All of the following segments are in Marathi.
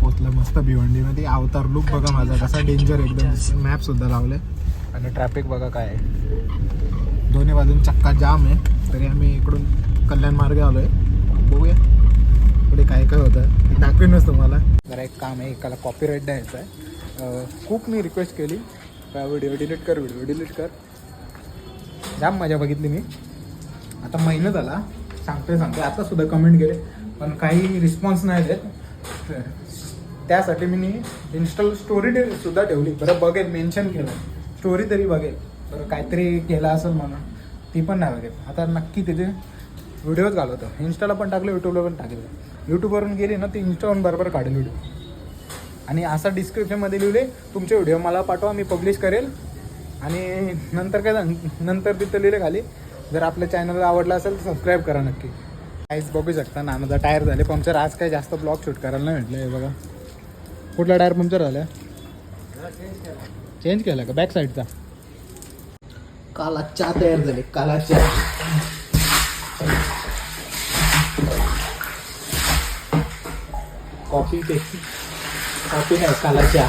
पोचलं मस्त भिवंडीमध्ये. अवतार लुक बघा माझा कसा डेंजर एकदम मॅप सुद्धा लावले आणि ट्रॅफिक बघा काय आहे. दोन्ही बाजून चक्का जाम आहे. तरी आम्ही इकडून कल्याण मार्गे आलोय. बघूया. पुढे काय काय होतं. ते दाखवेनच तुम्हाला. जरा एक काम आहे एकाला कॉपीराईट द्यायचं आहे. खूप मी रिक्वेस्ट केली. का व्हिडिओ डिलीट कर व्हिडिओ डिलीट कर. जाम मजा बघितली मी. आता महिना झाला. सांगतोय सांगतोय. आता सुद्धा कमेंट केले पण काही रिस्पॉन्स नाही देत. त्यासाठी मी इन्स्टॉल स्टोरी सुद्धा ठेवली. बरं बघेल मेन्शन केलं. स्टोरी तरी बघेल. बरं काहीतरी केलं असेल म्हणून. ती पण नाही बघेल. आता नक्की तिथे व्हिडिओज घालवतो. इन्स्टाला पण टाकलं यूट्यूबला पण टाकलं. यूट्यूबवरून गेली ना ती इन्स्टावरून बरोबर काढेल व्हिडिओ आणि असं डिस्क्रिप्शनमध्ये लिहिले तुमचे व्हिडिओ मला पाठवा मी पब्लिश करेल. आणि नंतर काय झालं- नंतर तिथं लिहिले खाली. जर आपल्या चॅनलला आवडलं असेल तर सबस्क्राईब करा नक्की. काहीच बघू शकता. नानाचा टायर झाले. पंक्चर आज काही जास्त ब्लॉग शूट करायला नाही म्हटलं हे बघा. कुठला टायर पंक्चर झाला चेंज केला का? बॅक साईडचा काला चहा तयार झाले काला चहा कॉफी कॉफी नाही काला चहा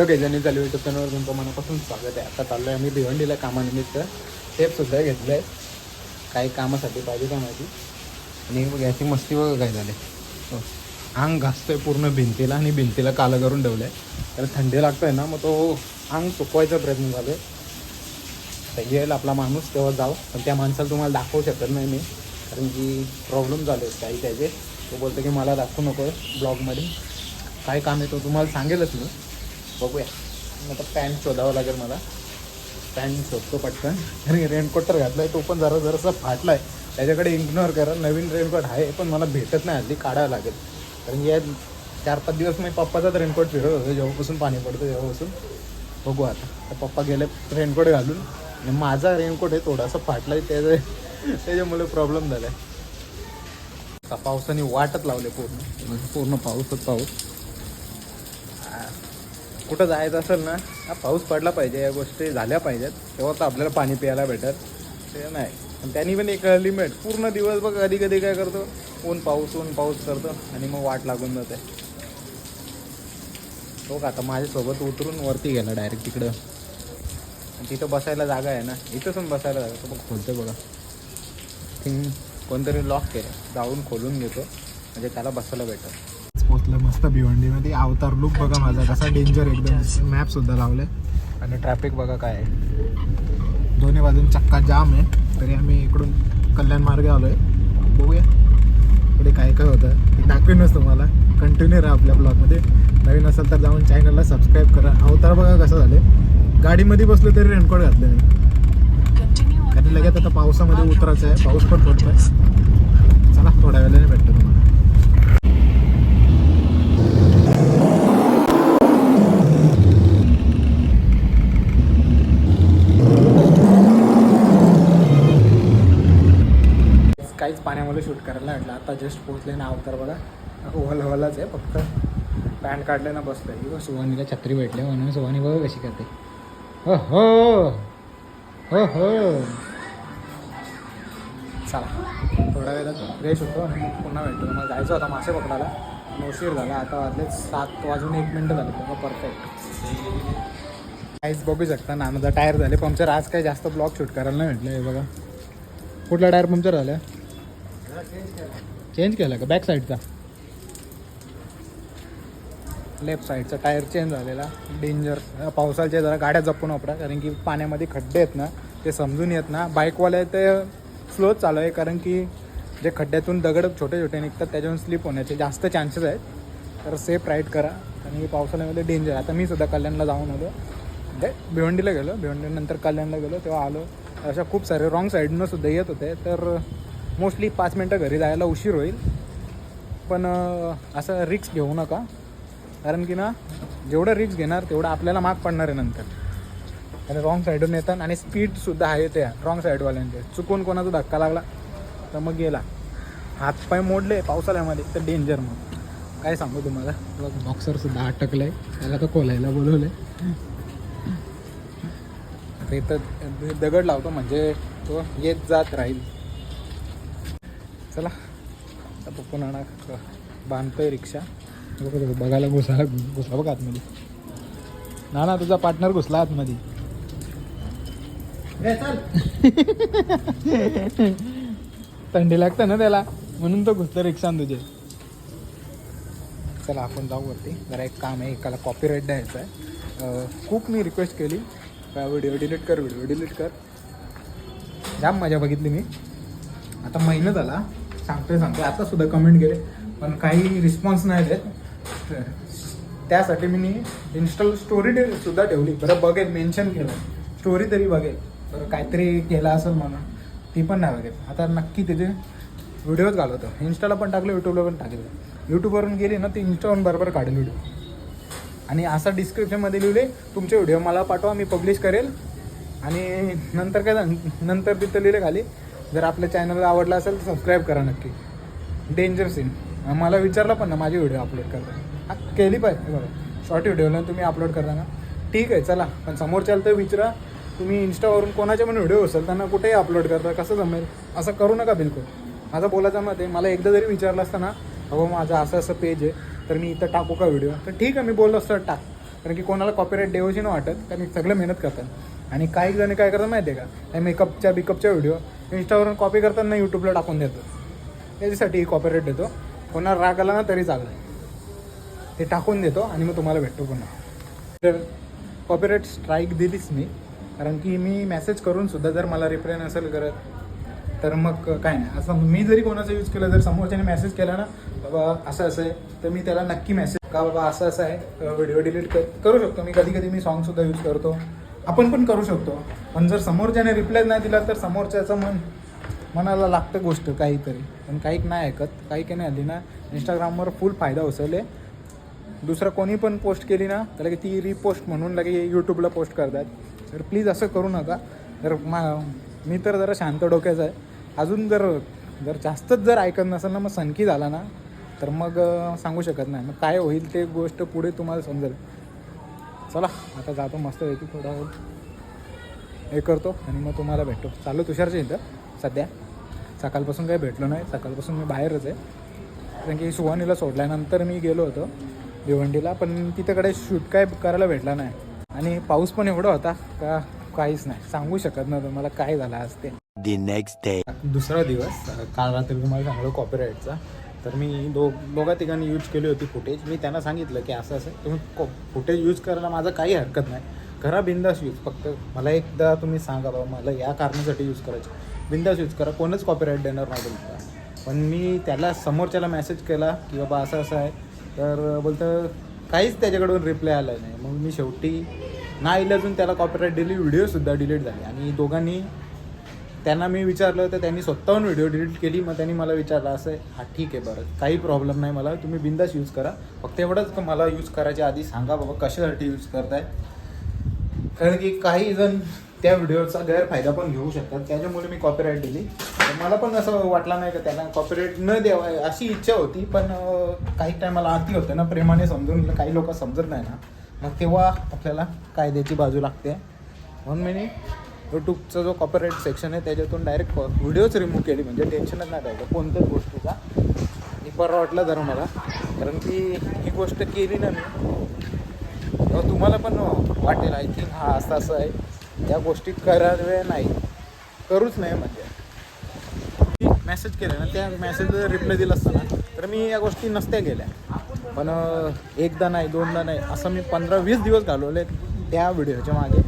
हॅलो केजानी चालू युट्यूब चॅनलवर तुमचं मनापासून स्वागत आहे. आता चाललो आहे आम्ही भिवंडीला कामानिमित्त. टेपसुद्धा घेतलं आहे काही कामासाठी पाहिजे का माहिती? आणि बघ याची मस्ती बघा काय झाले अंग घासतोय पूर्ण भिंतीला आणि भिंतीला कालं करून ठेवलं आहे त्याला थंडी लागतोय ना मग तो अंग सुकवायचा प्रयत्न झालो आहे तर येईल आपला माणूस तेव्हा जाऊ. पण त्या माणसाला तुम्हाला दाखवू शकत नाही मी कारण की प्रॉब्लेम झाले काही त्याचे तो बोलतो की मला दाखवू नको ब्लॉगमध्ये काय काम आहे तो तुम्हाला सांगेलच मी. बघूया. मग आता पॅन्ट शोधावं लागेल मला. पॅन्ट शोधतो पटकन. आणि रेनकोट तर घातलाय तो पण जरा जरासा फाटला आहे त्याच्याकडे इग्नोर करा नवीन रेनकोट आहे पण मला भेटत नाही हल्ली काढावं लागेल. कारण या चार पाच दिवस मी पप्पाचाच रेनकोट फिरत होतो जेव्हापासून पाणी पडतं तेव्हापासून. बघू आता. तर पप्पा गेले रेनकोट घालून. आणि माझा रेनकोट आहे थोडासा फाटला आहे त्याच्या त्याच्यामुळे प्रॉब्लेम झालाय. आता पावसाने वाटच लावले पूर्ण. पूर्ण पाऊसच पाऊस. कुठं जायचं असेल ना हा पाऊस पडला पाहिजे या गोष्टी झाल्या पाहिजेत. तेव्हा तर आपल्याला पाणी प्यायला भेटत ते नाही. आणि त्यांनी पण एक लिमिट पूर्ण दिवस बघ कधी कधी काय करतो ऊन पाऊस ऊन पाऊस करतो आणि मग वाट लागून जाते. तो का आता माझ्यासोबत उतरून वरती गेला डायरेक्ट तिकडं. आणि तिथं बसायला जागा आहे ना इथं पण बसायला जागा तो बघ खोलतो बघा. थिंग कोणतरी लॉक केलं जाऊन खोलून घेतो. म्हणजे त्याला बसायला भेटतं पोचलं मस्त भिवंडीमध्ये. अवतार लुक बघा माझा. कसा डेंजर एकदम मॅप सुद्धा लावले आणि ट्रॅफिक बघा काय आहे. दोन्ही बाजून चक्का जाम आहे. तरी आम्ही इकडून कल्याण मार्गे आलोय. बघूया. पुढे काय काय होतं. ते दाखवेनच तुम्हाला. कंटिन्यू राहा आपल्या ब्लॉगमध्ये नवीन असेल तर जाऊन चॅनलला सबस्क्राईब करा. अवतार बघा कसं झाले गाडीमध्ये बसलो तरी रेनकोट घातले नाही. कारण लगेच आता पावसामध्ये उतरायचं आहे. पाऊस पण पडतोय. चला थोड्या वेळाने भेटतो तुम्हाला. पाण्यामध्ये शूट करायला म्हटलं आता जस्ट पोहोचले ना अवतार बघा. ओहल हवलाच आहे फक्त पॅन्ट काढले ना बसलं. ही बघ सुवानीला छत्री भेटले म्हणून सुवानी बघा कशी करते. हो हो हो हो चला थोड्या वेळात फ्रेश होतो आणि मग पुन्हा भेटतो. मला जायचं होता मासे पकडायला. उशीर झाला. आता वाजले सात वाजून एक मिनटं झाले. तेव्हा परफेक्ट काहीच बघू शकता नानाचा टायर झाले. पंक्चर आज काही जास्त ब्लॉग शूट करायला नाही म्हटलं हे बघा. कुठला टायर पंक्चर झाला? चेंज केला का? बॅक साईडचा लेफ्ट साईडचा टायर चेंज झालेला. डेंजर पावसाच्या जरा गाड्या जपून वापरा कारण की पाण्यामध्ये खड्डे आहेत ना ते समजून येत ना. बाईकवाले ते स्लोच चालू आहे कारण की जे खड्ड्यातून दगड छोटे छोटे निघतात त्याच्यावरून स्लिप होण्याचे जास्त चान्सेस आहेत. तर सेफ राईड करा. कारण की पावसाळ्यामध्ये डेंजर आता मी सुद्धा कल्याणला जाऊन आलो. म्हणजे भिवंडीला गेलो. भिवंडीनंतर कल्याणला गेलो. तेव्हा आलो. अशा खूप सारे रॉंग साईडनं सुद्धा येत होते. तर मोस्टली पाच मिनटं घरी जायला उशीर होईल. पण असं रिक्स घेऊ नका. कारण की ना जेवढं रिक्स घेणार तेवढं आपल्याला माग पडणार आहे नंतर. आणि रॉंग साईडून येतात आणि स्पीडसुद्धा आहे त्या रॉंग साईडवाल्यांचे चुकून कोणाचा धक्का लागला तर मग गेला. हातपाय मोडले पावसाळ्यामध्ये तर डेंजर मग. काय सांगू तुम्हाला? बॉक्सर सुद्धा अटकलंय. त्याला तो खोलायला बोलवलंय. आता इथं दगड लावतो म्हणजे तो येत जात राहील. चला. आता पप्पू नाना बांधतोय रिक्षा. बघा बघा, बघायला घुसा घुसला बघा आतमध्ये. नाना तुझा पार्टनर घुसला आतमध्ये. थंडी लागतं ना त्याला म्हणून तो घुसतो रिक्षान तुझे. चला आपण जाऊ वरती. जरा एक काम आहे एकाला कॉपीराईट द्यायचं आहे. खूप मी रिक्वेस्ट केली. का व्हिडिओ डिलीट कर व्हिडिओ डिलीट कर. जाम मजा बघितली मी. आता महिना झाला. सांगतोय सांगतोय. आता सुद्धा कमेंट केले पण काही रिस्पॉन्स नाही देत. त्यासाठी मी इन्स्टॉल स्टोरी सुद्धा ठेवली. बरं बघेल मेन्शन केलं. स्टोरी तरी बघेल. बरं काहीतरी केलं असेल म्हणून. ती पण नाही बघेल. आता नक्की तिथे व्हिडिओच घालवतो. इन्स्टाला पण टाकलं यूट्यूबला पण टाकलं. यूट्यूबवरून गेली ना ती इन्स्टावरून बरोबर काढेल व्हिडिओ आणि असं डिस्क्रिप्शनमध्ये लिहिले तुमचे व्हिडिओ मला पाठवा मी पब्लिश करेल. आणि नंतर काय झालं? नंतर तिथं लिहिले खाली जर आपल्या चॅनलला आवडला असेल तर सबस्क्राईब करा नक्की. डेंजर सीन मला विचारलं पण ना माझी व्हिडिओ अपलोड करता हा, केली पाहिजे बघा शॉर्ट व्हिडिओला तुम्ही अपलोड करता ना. ठीक आहे चला. पण समोरच्याला तर विचारा. तुम्ही इन्स्टावरून कोणाचे पण व्हिडिओ असेल त्यांना कुठेही अपलोड करता कसं जमेल? असं करू नका बिलकुल. माझं बोलायचं मत आहे मला एकदा जरी विचारलं असतं ना अहो माझं असं असं पेज आहे तर मी इथं टाकू का व्हिडिओ तर ठीक आहे मी बोललो असतं टाक. कारण की कोणाला कॉपीराईट देऊची नाही वाटत कारण सगळं मेहनत करतात आणि काही जण काय करतात माहिती आहे का त्या मेकअपच्या बिकअपच्या व्हिडिओ इंस्टावरून कॉपी करताना यूट्यूबला टाकून देतो त्याच्यासाठी कॉपीराईट देतो. कोणाला राग आला ना तरी चाललं ते टाकून देतो आणि मग तुम्हाला भेटतो पुन्हा. तर कॉपीराईट स्ट्राईक दिलीच मी. कारण की मी मेसेज करून सुद्धा जर मला रिप्लाय नसेल करत तर मग काय नाही. असं मी जरी कोणाचा यूज केला जर समोरच्याने मेसेज केला ना बाबा असं असं आहे तर मी त्याला नक्की मेसेज का बाबा असं असं आहे व्हिडिओ डिलीट कर करू शकतो. मी कधी कधी मी सॉन्गसुद्धा यूज करतो. आपण पण करू शकतो. पण जर समोरच्याने रिप्लाय नाही दिला तर समोरच्याचं मन मनाला लागतं गोष्ट काहीतरी. पण काही नाही ऐकत काही काही नाही आली ना इंस्टाग्रामवर फुल फायदा उचलले. दुसरं कोणी पण पोस्ट केली ना तर लगे ती रिपोस्ट म्हणून लगे यूट्यूबला पोस्ट करतात. तर प्लीज असं करू नका. तर मा मी तर जरा शांत डोक्याचा आहे. अजून जर जर जास्तच जर ऐकत नसेल ना मग सनकी झाला ना तर मग सांगू शकत नाही. मग काय होईल ते गोष्ट पुढे तुम्हाला समजेल. चला आता जातो मस्त पैकी थोडा वेळ हे करतो आणि मग तुम्हाला भेटतो. चालू तुषारच्या इथं सध्या. सकाळपासून काही भेटलो नाही सकाळपासून मी बाहेरच आहे. कारण की सुहानीला सोडल्यानंतर मी गेलो होतो भिवंडीला पण तिथेकडे शूट काय करायला भेटला नाही. आणि पाऊस पण एवढा होता का काहीच नाही. सांगू शकत नव्हतं मला काय झालं आज ते. The next day. दुसरा दिवस काल रात्री तुम्हाला सांगलो कॉपीराईटचा तर मी दो दोघा तिघांनी यूज केली होती फुटेज मी त्यांना सांगितलं की असं असं. तुम्ही फुटेज यूज करायला माझं काही हरकत नाही. करा बिंदास यूज फक्त मला एकदा तुम्ही सांगा बाबा मला या कारणासाठी यूज करायचं बिंदास यूज करा. कोणच कॉपीराईट देणार नाही तुमचा. पण मी त्याला समोरच्याला मेसेज केला की बाबा असं असं आहे. तर बोलतं काहीच त्याच्याकडून रिप्लाय आला नाही. मग मी शेवटी नाही इलाजून त्याला कॉपीराईट दिली. व्हिडिओसुद्धा डिलीट झाली. आणि दोघांनी त्यांना मी विचारलं तर त्यांनी स्वतःहून व्हिडिओ डिलीट केली. मग त्यांनी मला विचारलं असं आहे, हा ठीक आहे बरं. काही प्रॉब्लेम नाही मला. तुम्ही बिंदास यूज करा. फक्त एवढंच मला यूज करायच्या आधी सांगा बाबा कशासाठी यूज करताय? कारण की काही जण त्या व्हिडिओचा गैरफायदा पण घेऊ शकतात. त्याच्यामुळे मी कॉपीराईट दिली. तर मला पण असं वाटलं नाही का त्यांना कॉपीराईट न द्यावा अशी इच्छा होती. पण काही टायमाला अति होतं ना प्रेमाने समजून काही लोक समजत नाही ना. मग तेव्हा आपल्याला कायद्याची बाजू लागते. म्हणून मी यूट्यूबचा जो कॉपरेट सेक्शन आहे त्याच्यातून डायरेक्ट व्हिडिओच रिमूव्ह केली. म्हणजे टेन्शनच नाही राहिलं कोणत्याच गोष्टीचा. मी बरं वाटलं जरा मला कारण की ही गोष्ट केली ना मी. तेव्हा तुम्हाला पण वाटेल आय थिंक हा असं असं आहे. या गोष्टी कराव्या नाही. करूच नाही म्हणजे. मेसेज केलं ना त्या मेसेज रिप्लाय दिला असताना तर मी या गोष्टी नसत्या गेल्या पण एकदा नाही दोनदा नाही असं मी पंधरा वीस दिवस घालवले त्या व्हिडिओच्या मागे.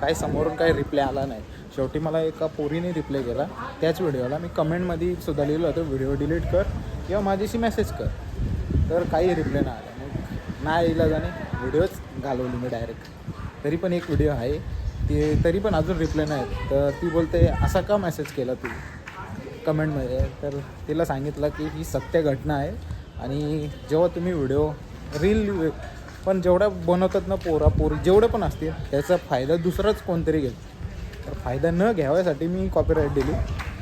काय समोरून काही रिप्लाय आला नाही. शेवटी मला एका पोरीने रिप्लाय केला. त्याच व्हिडिओला मी कमेंटमध्ये सुद्धा लिहिलं होतं व्हिडिओ डिलीट कर किंवा माझ्याशी मेसेज कर. तर काही रिप्लाय नाही आला. मग नाही इलाजाने व्हिडिओच घालवली मी डायरेक्ट तरी पण एक व्हिडिओ आहे. ते तरी पण अजून रिप्लाय नाही तर ती बोलते असा का मेसेज केला तू? कमेंटमध्ये तर तिला सांगितलं की ही सत्य घटना आहे आणि जेव्हा तुम्ही व्हिडिओ रील पण जेवढ्या बनवतात ना पोरा पोरी जेवढे पण असतील त्याचा फायदा दुसराच कोणतरी घेतो तर फायदा न घ्यावासाठी मी कॉपीराईट दिली.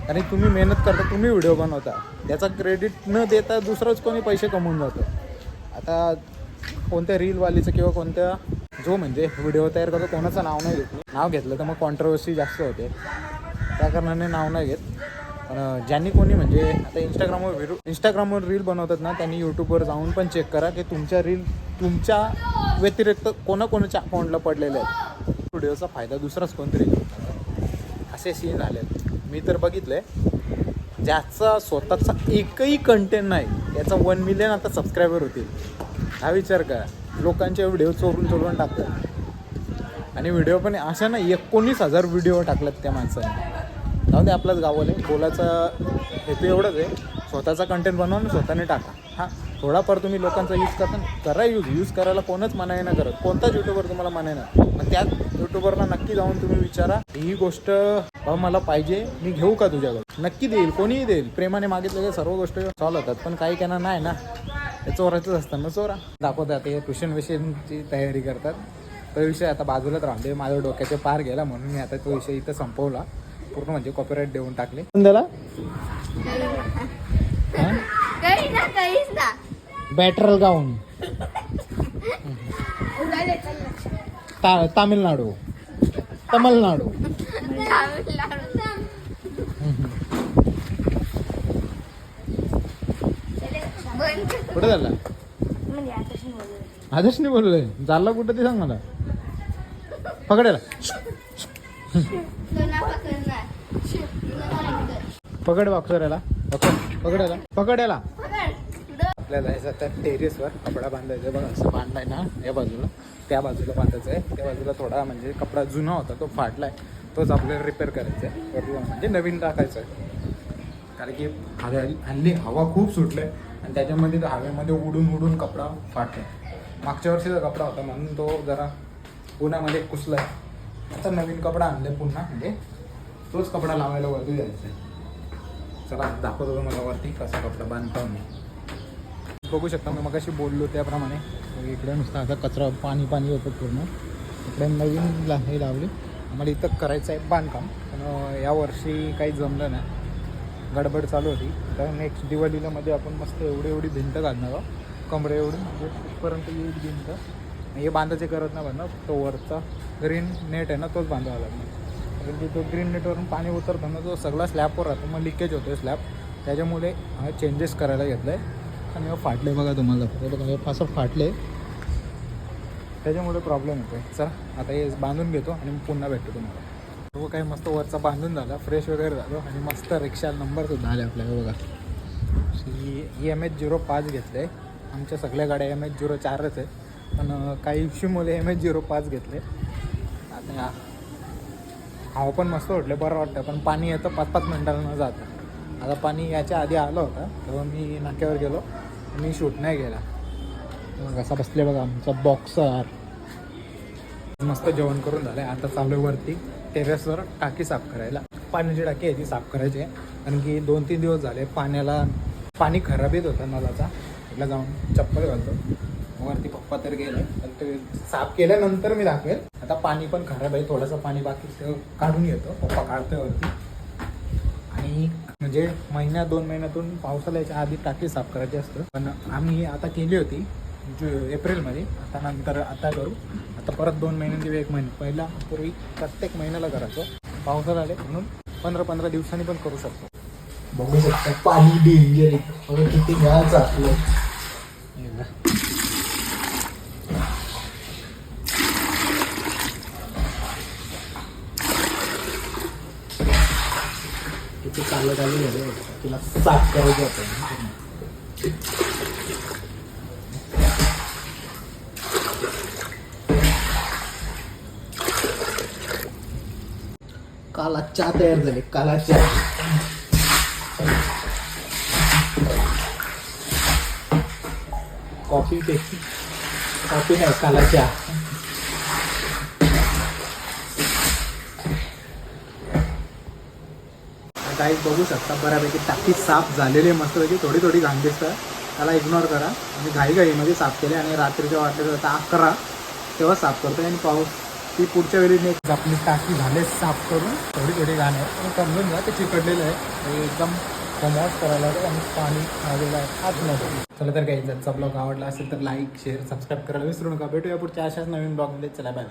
आणि तुम्ही मेहनत करता तुम्ही व्हिडिओ बनवता. त्याचा क्रेडिट न देता दुसरंच कोणी पैसे कमवून जातं. आता कोणत्या रीलवालीचं किंवा कोणत्या जो म्हणजे व्हिडिओ तयार करतो कोणाचं नाव नाही घेत नाव घेतलं तर मग कॉन्ट्रोवर्सी जास्त होते. त्या कारणाने नाव नाही घेत. ज्यांनी कोणी म्हणजे आता इंस्टाग्रामवर व्हिडिओ इंस्टाग्रामवर रील बनवतात ना त्यांनी यूट्यूबवर जाऊन पण चेक करा की तुमच्या रील तुमच्या व्यतिरिक्त कोणाकोणाच्या अकाउंटला पडलेले आहेत. व्हिडिओचा फायदा दुसराच कोणतरी असे सीन झालेत. मी तर बघितलंय ज्याचा स्वतःचा एकही कंटेंट नाही याचा वन मिलियन आता सबस्क्रायबर होतील. हा विचार करा. लोकांचे व्हिडिओ चोरून चोरून टाकतात. आणि व्हिडिओ पण अशा ना एकोणीस हजार व्हिडिओ टाकल्यात त्या माणसाने. जाऊ दे आपलाच गावाला. बोलायचा हेतू एवढंच आहे. स्वतःचा कंटेंट बनवा आणि स्वतःने टाका. हां थोडाफार तुम्ही लोकांचा यूज करता करा यूज यूज करायला कोणच मनाई ना करत. कोणताच युट्यूबर तुम्हाला मनाई ना पण त्याच युट्यूबरला नक्की जाऊन तुम्ही विचारा. ही गोष्ट मला पाहिजे. मी घेऊ का तुझ्याकडे? नक्की देईल. कोणीही देईल. प्रेमाने मागितलेल्या सर्व गोष्टी सॉल्व होतात. पण काही त्यांना नाही ना. ते चोरायचंच असतं ना चोरा. दाखवतात ते ट्युशन विषयांची तयारी करतात. तो विषय आता बाजूलाच राहते माझ्या डोक्याचे पार गेला म्हणून मी आता तो विषय इथं संपवला. पूर्ण म्हणजे कॉपीराईट देऊन टाकले. त्याला? काही ना काहीच ना. बॅटरल गाऊन ता तामिळनाडू तमिळनाडू कुठे झाला? बोलू आदर्शने बोललोय. झाला कुठं ते सांग मला. पकडायला पकड वाक्सरायला पकड पकडायला. पकडायला. आपल्याला जायचं आता टेरेसवर कपडा बांधायचा बघा असं बांधलाय ना या बाजूला. त्या बाजूला बांधायचं आहे. त्या बाजूला थोडा म्हणजे कपडा जुना होता तो फाटलाय. तोच आपल्याला रिपेअर करायचा आहे. म्हणजे नवीन टाकायचं आहे. कारण की हवे हल्ली हवा खूप सुटले आणि त्याच्यामध्ये तो हवेमध्ये उडून उडून कपडा फाटला मागच्या वर्षीचा कपडा होता म्हणून तो जरा उन्हामध्ये कुसलाय. आता नवीन कपडा आणलाय पुन्हा म्हणजे तोच कपडा लावायला वरती जायचा आहे चला दाखवतो तुम्हाला वरती कसा कपडा बांधतो मी बघू शकता मी मगाशी बोललो त्याप्रमाणे. इकडे नुसतं आता कचरा पाणी पाणी होतं पूर्ण. इकडे नवीन ला हे लावली. आम्हाला इथं करायचं आहे बांधकाम. पण यावर्षी काही जमलं नाही. गडबड चालू होती. तर नेक्स्ट दिवाळीला मध्ये आपण मस्त एवढी एवढी भिंत घालणार आहोत. कमरे एवढी म्हणजे तिथपर्यंत येईल भिंत. हे बांधायचे करत नाही बांधणार तो वरचा ग्रीन नेट आहे ना तोच बांधावा लागणार. कारण की तो ग्रीन नेटवरून पाणी उतरताना तो सगळा स्लॅबवर राहतो. मग लिकेज होतो स्लॅब त्याच्यामुळे हा चेंजेस करायला घेतलं आहे आणि हे फाटले बघा तुम्हाला. हे बघा हे फाटले त्याच्यामुळे प्रॉब्लेम होतो चला आता हे बांधून घेतो आणि मग पुन्हा भेटतो तुम्हाला. हो, तो काही मस्त वरचा बांधून झाला. फ्रेश वगैरे झालो. आणि मस्त रिक्षा नंबरसुद्धा आले आपल्याला बघा. ही एम एच झिरो पाच घेतलं आहे आमच्या सगळ्या गाड्या एम एच झिरो चारच आहे पण काही इश्यूमुळे एम एच झिरो पाच घेतले. आता हवा पण मस्त वाटलं बरं वाटतं पण पाणी येतं पाच पाच मिनटाला न जातं. आता पाणी याच्या आधी आलं होतं तेव्हा मी नाक्यावर गेलो. मी शूट नाही गेला मग कसा बसले बघा आमचा बॉक्सर मस्त जेवण करून झालं आता चालू वरती टेरेसवर टाकी साफ करायला. पाण्याची टाकी आहे ती साफ करायची आहे. कारण की दोन तीन दिवस झाले पाण्याला पाणी खराब येत होतं नळाचा. तिला जाऊन चप्पल घालतो. वरती पप्पा तर गेले. पण ते साफ केल्यानंतर मी दाखवेल. आता पाणी पण खराब आहे. थोडंसं पाणी बाकी ते काढून येतं. पप्पा काढतोय वरती. आणि म्हणजे महिन्या दोन महिन्यातून पावसाला याच्या आधी टाकी साफ करायची असतं. पण आम्ही आता केली होती जु एप्रिलमध्ये. आता नंतर आता करू. आता परत दोन महिन्यांनी एक महिने. पहिला पूर्वी प्रत्येक महिन्याला करायचो. पावसाळा आले म्हणून पंधरा पंधरा दिवसांनी पण करू शकतो. बघू शकता पाणी डेंजर आहे. किती गाळाचं आपलं किती चाललं चालू झालं तुला साफ करायचं होतं काला चहा तयार झाले काला चहा कॉफी पेकी कॉफी नाही काला चहा काही बघू शकता. बऱ्यापैकी टाकी साफ झालेली आहे. मस्तपैकी थोडी थोडी घाण दिसतं त्याला इग्नोर करा. आणि घाईघाईमध्ये साफ केले आणि रात्रीच्या वाटले आता अकरा तेव्हा साफ करतो आणि पाऊस ती पुढच्या वेळी नेक्स्ट आपली टाकी झाले साफ करून थोडी थोडी घाण आहे. पण समजून घ्या ते चिकटलेलं आहे. एकदम वॉश करायला लागेल आणि पाणी आलेलं आहे आतमध्ये चला तर काही जर ब्लॉग आवडला असेल तर लाईक शेअर सबस्क्राईब करायला विसरू नका. भेटूया पुढच्या अशाच नवीन ब्लॉगमध्ये चला बाय